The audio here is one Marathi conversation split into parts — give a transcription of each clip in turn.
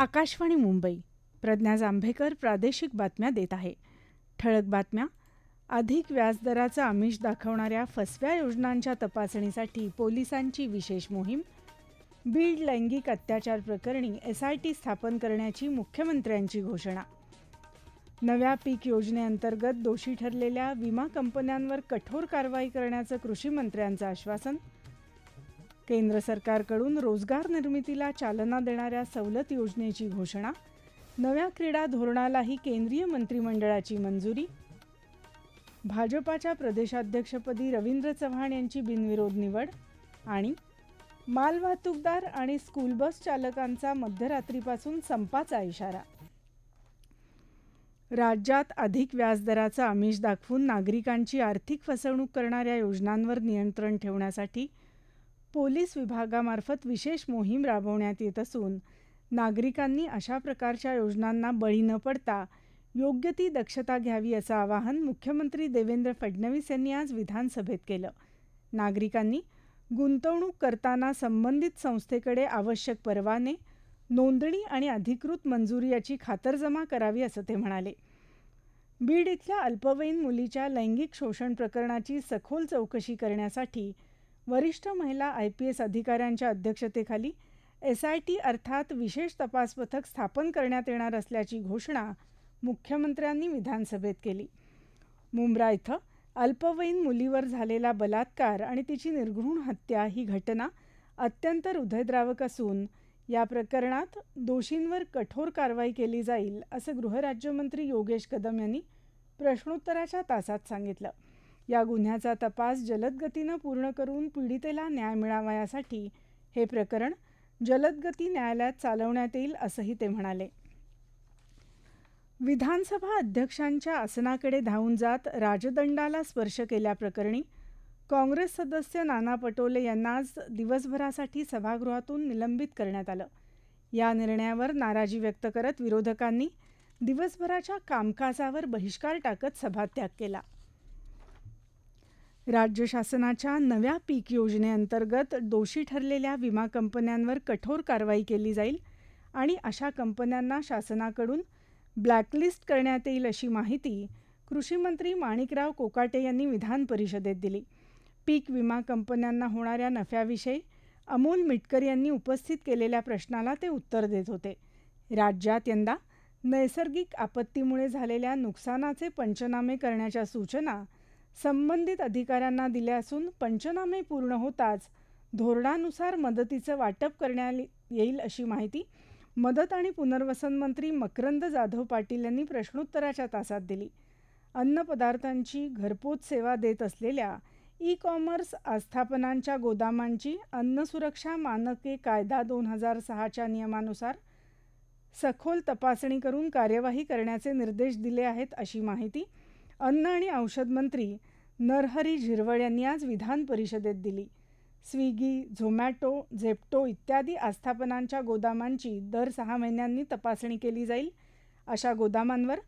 आकाशवाणी मुंबई. प्रज्ञा जांभेकर प्रादेशिक बातम्या देत आहे. ठळक बातम्या. अधिक व्याजदराचं आमिष दाखवणाऱ्या फसव्या योजनांच्या तपासणीसाठी पोलिसांची विशेष मोहीम. बीड लैंगिक अत्याचार प्रकरणी एसआयटी स्थापन करण्याची मुख्यमंत्र्यांची घोषणा. नव्या पीक योजनेअंतर्गत दोषी ठरलेल्या विमा कंपन्यांवर कठोर कारवाई करण्याचं कृषीमंत्र्यांचं आश्वासन. केंद्र सरकारकडून रोजगार निर्मितीला चालना देणाऱ्या सवलत योजनेची घोषणा नव्या क्रीडा धोरणालाही केंद्रीय मंत्रिमंडळाची मंजुरी. भाजपाच्या प्रदेशाध्यक्षपदी रवींद्र चव्हाण यांची बिनविरोध निवड आणि मालवाहतूकदार आणि स्कूल बस चालकांचा मध्यरात्रीपासून संपाचा इशारा. राज्यात अधिक व्याजदराचं आमिष दाखवून नागरिकांची आर्थिक फसवणूक करणाऱ्या योजनांवर नियंत्रण ठेवण्यासाठी पोलीस विभागामार्फत विशेष मोहीम राबवण्यात येत असून नागरिकांनी अशा प्रकारच्या योजनांना बळी न पडता योग्य ती दक्षता घ्यावी असं आवाहन मुख्यमंत्री देवेंद्र फडणवीस यांनी आज विधानसभेत केलं. नागरिकांनी गुंतवणूक करताना संबंधित संस्थेकडे आवश्यक परवाने नोंदणी आणि अधिकृत मंजुरी याची खातरजमा करावी असं ते म्हणाले. बीड इथल्या अल्पवयीन मुलीच्या लैंगिक शोषण प्रकरणाची सखोल चौकशी करण्यासाठी वरिष्ठ महिला आय पी एस अधिकाऱ्यांच्या अध्यक्षतेखाली एसआयटी अर्थात विशेष तपास पथक स्थापन करण्यात येणार असल्याची घोषणा मुख्यमंत्र्यांनी विधानसभेत केली. मुंब्रा इथं अल्पवयीन मुलीवर झालेला बलात्कार आणि तिची निर्घृण हत्या ही घटना अत्यंत हृदयद्रावक असून या प्रकरणात दोषींवर कठोर कारवाई केली जाईल असं गृहराज्यमंत्री योगेश कदम यांनी प्रश्नोत्तराच्या तासात सांगितलं. या गुन्ह्याचा तपास जलदगतीनं पूर्ण करून पीडितेला न्याय मिळावा यासाठी हे प्रकरण जलदगती न्यायालयात चालवण्यात येईल असंही ते म्हणाले. विधानसभा अध्यक्षांच्या आसनाकडे धावून जात राजदंडाला स्पर्श केल्याप्रकरणी काँग्रेस सदस्य नाना पटोले यांना आज दिवसभरासाठी सभागृहातून निलंबित करण्यात आलं. या निर्णयावर नाराजी व्यक्त करत विरोधकांनी दिवसभराच्या कामकाजावर बहिष्कार टाकत सभात्याग केला. राज्य शासनाच्या नव्या पीक योजनेअंतर्गत दोषी ठरलेल्या विमा कंपन्यांवर कठोर कारवाई केली जाईल आणि अशा कंपन्यांना शासनाकडून ब्लॅकलिस्ट करण्यात येईल अशी माहिती कृषीमंत्री माणिकराव कोकाटे यांनी विधान परिषदेत दिली. पीक विमा कंपन्यांना होणाऱ्या नफ्याविषयी अमोल मिटकर यांनी उपस्थित केलेल्या प्रश्नाला ते उत्तर देत होते. राज्यात यंदा नैसर्गिक आपत्तीमुळे झालेल्या नुकसानाचे पंचनामे करण्याच्या सूचना संबंधित अधिकाऱ्यांना दिल्या असून पंचनामे पूर्ण होताच धोरणानुसार मदतीचं वाटप करण्यात येईल अशी माहिती मदत आणि पुनर्वसन मंत्री मकरंद जाधव पाटील यांनी प्रश्नोत्तराच्या तासात दिली. अन्नपदार्थांची घरपोच सेवा देत असलेल्या ई कॉमर्स आस्थापनांच्या गोदामांची अन्न सुरक्षा मानके कायदा दोन हजार सहाच्या नियमानुसार सखोल तपासणी करून कार्यवाही करण्याचे निर्देश दिले आहेत अशी माहिती अन्न आणि औषध मंत्री नरहरी झिरवळ यांनी आज विधान परिषदेत दिली. स्विगी झोमॅटो झेप्टो इत्यादी आस्थापनांच्या गोदामांची दर सहा महिन्यांनी तपासणी केली जाईल. अशा गोदामांवर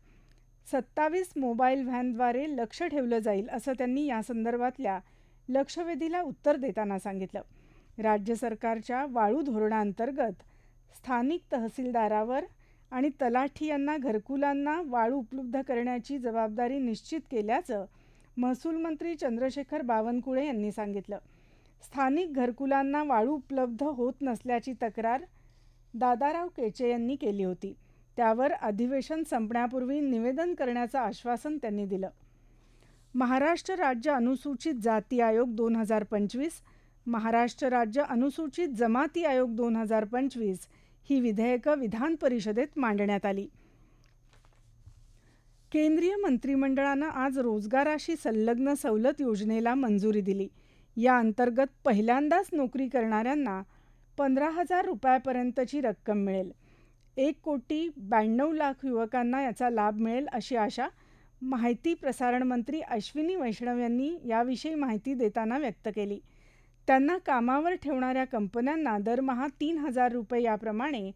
सत्तावीस मोबाईल व्हॅनद्वारे लक्ष ठेवलं जाईल असं त्यांनी यासंदर्भातल्या लक्षवेधीला उत्तर देताना सांगितलं. राज्य सरकारच्या वाळू धोरणाअंतर्गत स्थानिक तहसीलदारावर आणि तलाठी यांना घरकुलांना वाळू उपलब्ध करण्याची जबाबदारी निश्चित केल्याचं महसूल मंत्री चंद्रशेखर बावनकुळे यांनी सांगितलं. स्थानिक घरकुलांना वाळू उपलब्ध होत नसल्याची तक्रार दादाराव केचे यांनी केली होती. त्यावर अधिवेशन संपण्यापूर्वी निवेदन करण्याचं आश्वासन त्यांनी दिलं. महाराष्ट्र राज्य अनुसूचित जाती आयोग दोन हजार पंचवीस महाराष्ट्र राज्य अनुसूचित जमाती आयोग दोन हजार पंचवीस ही विधेयकं विधान परिषदेत मांडण्यात आली. केंद्रीय मंत्रिमंडळानं आज रोजगाराशी संलग्न सवलत योजनेला मंजुरी दिली. या अंतर्गत पहिल्यांदाच नोकरी करणाऱ्यांना पंधरा हजार रुपयापर्यंतची रक्कम मिळेल. एक कोटी ब्याण्णव लाख युवकांना याचा लाभ मिळेल अशी आशा माहिती प्रसारण मंत्री अश्विनी वैष्णव यांनी याविषयी माहिती देताना व्यक्त केली. त्यांना कामावर ठेवणाऱ्या कंपन्यांना दरमहा तीन हजार रुपये याप्रमाणे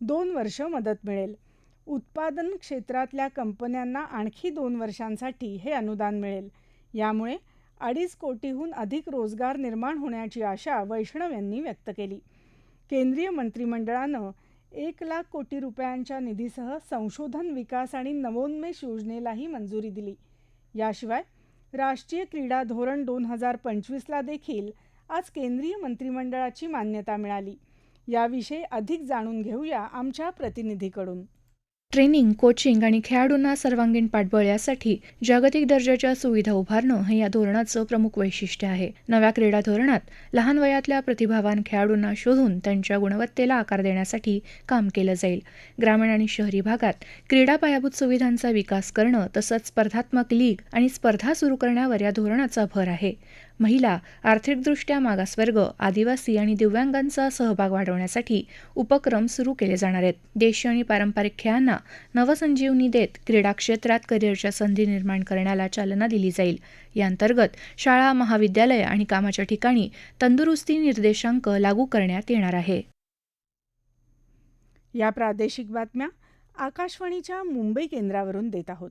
दोन वर्ष मदत मिळेल. उत्पादन क्षेत्रातल्या कंपन्यांना आणखी दोन वर्षांसाठी हे अनुदान मिळेल. यामुळे अडीच कोटीहून अधिक रोजगार निर्माण होण्याची आशा वैष्णव यांनी व्यक्त केली. केंद्रीय मंत्रिमंडळानं एक लाख कोटी रुपयांच्या निधीसह संशोधन विकास आणि नवोन्मेष योजनेलाही मंजुरी दिली. याशिवाय राष्ट्रीय क्रीडा धोरण दोन हजार पंचवीसला देखील आज केंद्रीय मंत्रिमंडळाची मान्यता मिळाली. याविषयी अधिक जाणून घेऊया आमच्या प्रतिनिधीकडून. ट्रेनिंग कोचिंग आणि खेळाडूंना सर्वांगीण पाठबळ यासाठी जागतिक दर्जाच्या सुविधा उभारणं हे या धोरणाचं प्रमुख वैशिष्ट्य आहे. नव्या क्रीडा धोरणात लहान वयातल्या प्रतिभावान खेळाडूंना शोधून त्यांच्या गुणवत्तेला आकार देण्यासाठी काम केलं जाईल. ग्रामीण आणि शहरी भागात क्रीडा पायाभूत सुविधांचा विकास करणं तसंच स्पर्धात्मक लीग आणि स्पर्धा सुरू करण्यावर या धोरणाचा भर आहे. महिला आर्थिकदृष्ट्या मागासवर्ग आदिवासी आणि दिव्यांगांचा सहभाग वाढवण्यासाठी उपक्रम सुरू केले जाणार आहेत. देशी आणि पारंपरिक खेळांना नवसंजीवनी देत क्रीडा क्षेत्रात करिअरच्या संधी निर्माण करण्याला चालना दिली जाईल. याअंतर्गत शाळा महाविद्यालय आणि कामाच्या ठिकाणी तंदुरुस्ती निर्देशांक लागू करण्यात येणार आहे. या प्रादेशिक बातम्या आकाशवाणीच्या मुंबई केंद्रावरून देत आहोत.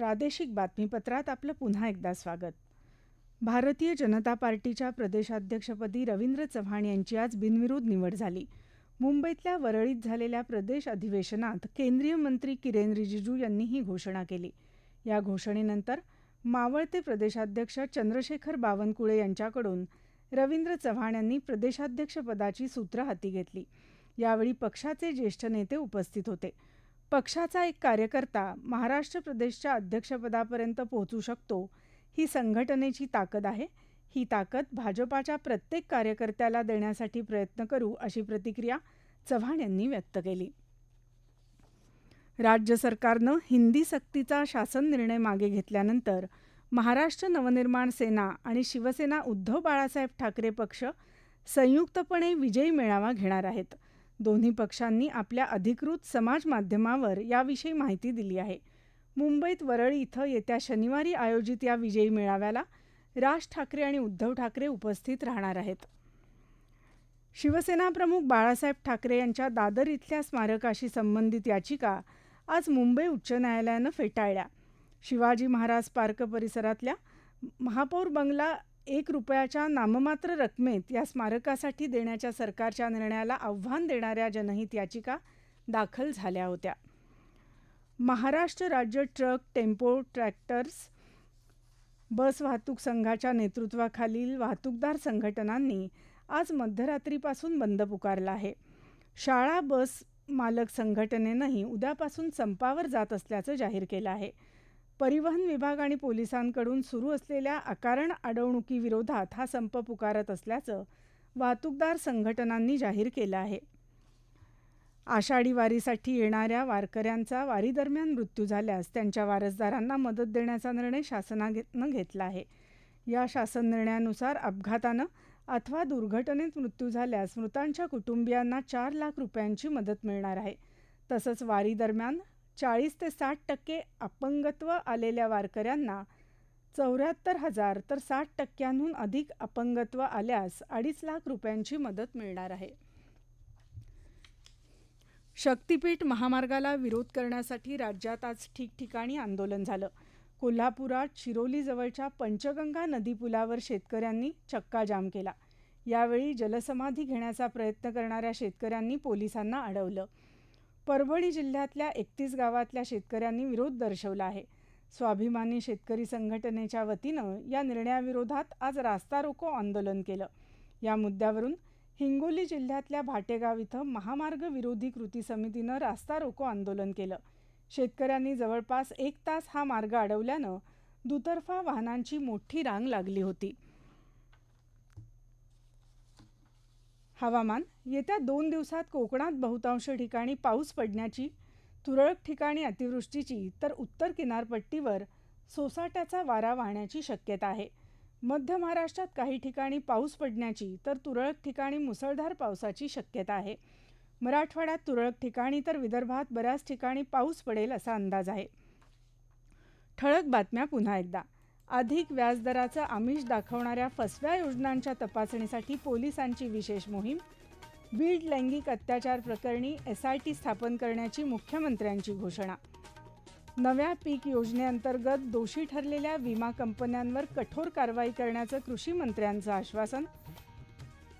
प्रादेशिक बातमीपत्रात आपलं पुन्हा एकदा स्वागत. भारतीय जनता पार्टीच्या प्रदेशाध्यक्षपदी रवींद्र चव्हाण यांची आज बिनविरोध निवड झाली. मुंबईतल्या वरळीत झालेल्या प्रदेश अधिवेशनात केंद्रीय मंत्री किरेन रिजिजू यांनी ही घोषणा केली. या घोषणेनंतर मावळते प्रदेशाध्यक्ष चंद्रशेखर बावनकुळे यांच्याकडून रवींद्र चव्हाण यांनी प्रदेशाध्यक्षपदाची सूत्र हाती घेतली. यावेळी पक्षाचे ज्येष्ठ नेते उपस्थित होते. पक्षाचा एक कार्यकर्ता महाराष्ट्र प्रदेशच्या अध्यक्षपदापर्यंत पोहोचू शकतो ही संघटनेची ताकद आहे. ही ताकद भाजपाच्या प्रत्येक कार्यकर्त्याला देण्यासाठी प्रयत्न करू अशी प्रतिक्रिया चव्हाण यांनी व्यक्त केली. राज्य सरकारनं हिंदी सक्तीचा शासन निर्णय मागे घेतल्यानंतर महाराष्ट्र नवनिर्माण सेना आणि शिवसेना उद्धव बाळासाहेब ठाकरे पक्ष संयुक्तपणे विजयी मेळावा घेणार आहेत. दोन्ही पक्षांनी आपल्या अधिकृत समाज माध्यमावर याविषयी माहिती दिली आहे. मुंबईत वरळी इथं येत्या शनिवारी आयोजित या विजयी मेळाव्याला राज ठाकरे आणि उद्धव ठाकरे उपस्थित राहणार आहेत. शिवसेना प्रमुख बाळासाहेब ठाकरे यांच्या दादर इथल्या स्मारकाशी संबंधित याचिका आज मुंबई उच्च न्यायालयानं फेटाळल्या. शिवाजी महाराज पार्क परिसरातल्या महापौर बंगला एक रुपयाच्या नाममात्र रकमेत या स्मारकासाठी देण्याच्या सरकारच्या निर्णयाला आव्हान देणाऱ्या जनहित याचिका दाखल झाल्या होत्या. महाराष्ट्र राज्य ट्रक टेम्पो ट्रॅक्टर्स बस वाहतूक संघाच्या नेतृत्वाखालील वाहतूकदार संघटनांनी आज मध्यरात्रीपासून बंद पुकारला आहे. शाळा बस मालक संघटनेनंही उद्यापासून संपावर जात असल्याचं जाहीर केलं आहे. परिवहन विभाग आणि पोलिसांकडून सुरू असलेल्या अकारण अडवणुकीविरोधात हा संप पुकारत असल्याचं वाहतूकदार संघटनांनी जाहीर केलं आहे. आषाढी वारीसाठी येणाऱ्या वारकऱ्यांचा वारीदरम्यान मृत्यू झाल्यास त्यांच्या वारसदारांना मदत देण्याचा निर्णय शासनानं घेतला आहे. या शासन निर्णयानुसार अपघातानं अथवा दुर्घटनेत मृत्यू झाल्यास मृतांच्या कुटुंबियांना चार लाख रुपयांची मदत मिळणार आहे. तसंच वारीदरम्यान चाळीस ते साठ टक्के अपंगत्व आलेल्या वारकऱ्यांना चौऱ्याहत्तर हजार तर साठ टक्क्यांहून अधिक अपंगत्व आल्यास अडीच लाख रुपयांची मदत मिळणार आहे. शक्तीपीठ महामार्गाला विरोध करण्यासाठी राज्यात आज ठिकठिकाणी आंदोलन झालं. कोल्हापुरात शिरोलीजवळच्या पंचगंगा नदीपुलावर शेतकऱ्यांनी चक्काजाम केला. यावेळी जलसमाधी घेण्याचा प्रयत्न करणाऱ्या शेतकऱ्यांनी पोलिसांना अडवलं. परभणी जिल्ह्यातल्या एकतीस गावातल्या शेतकऱ्यांनी विरोध दर्शवला आहे. स्वाभिमानी शेतकरी संघटनेच्या वतीनं या निर्णयाविरोधात आज रास्ता रोको आंदोलन केलं. या मुद्द्यावरून हिंगोली जिल्ह्यातल्या भाटेगाव इथं महामार्ग विरोधी कृती समितीनं रास्ता रोको आंदोलन केलं. शेतकऱ्यांनी जवळपास एक तास हा मार्ग अडवल्यानं दुतर्फा वाहनांची मोठी रांग लागली होती. हवामान. येत्या दोन दिवसात कोकणात बहुतांश ठिकाणी पाऊस पडण्याची तुरळक ठिकाणी अतिवृष्टीची तर उत्तर किनारपट्टीवर सोसाट्याचा वारा वाहण्याची शक्यता आहे. मध्य महाराष्ट्रात काही ठिकाणी पाऊस पडण्याची तर तुरळक ठिकाणी मुसळधार पावसाची शक्यता आहे. मराठवाड्यात तुरळक ठिकाणी तर विदर्भात बऱ्याच ठिकाणी पाऊस पडेल असा अंदाज आहे. ठळक बातम्या पुन्हा एकदा. अधिक व्याजदराचं आमिष दाखवणाऱ्या फसव्या योजनांच्या तपासणीसाठी पोलिसांची विशेष मोहीम. बीड लैंगिक अत्याचार प्रकरणी एसआयटी स्थापन करण्याची मुख्यमंत्र्यांची घोषणा. नव्या पीक योजनेअंतर्गत दोषी ठरलेल्या विमा कंपन्यांवर कठोर कारवाई करण्याचं कृषी मंत्र्यांचं आश्वासन.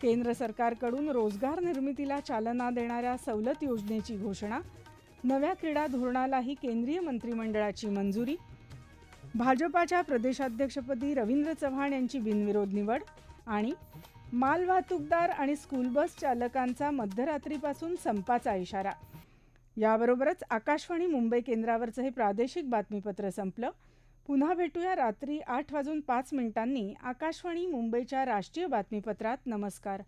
केंद्र सरकारकडून रोजगार निर्मितीला चालना देणाऱ्या सवलत योजनेची घोषणा. नव्या क्रीडा धोरणालाही केंद्रीय मंत्रिमंडळाची मंजुरी. भाजपाच्या प्रदेशाध्यक्षपदी रवींद्र चव्हाण यांची बिनविरोध निवड आणि मालवाहतूकदार आणि स्कूल बस चालकांचा मध्यरात्रीपासून संपाचा इशारा. याबरोबरच आकाशवाणी मुंबई केंद्रावरचं हे प्रादेशिक बातमीपत्र संपलं. पुन्हा भेटूया रात्री आठ वाजून पाच मिनिटांनी आकाशवाणी मुंबईच्या राष्ट्रीय बातमीपत्रात. नमस्कार.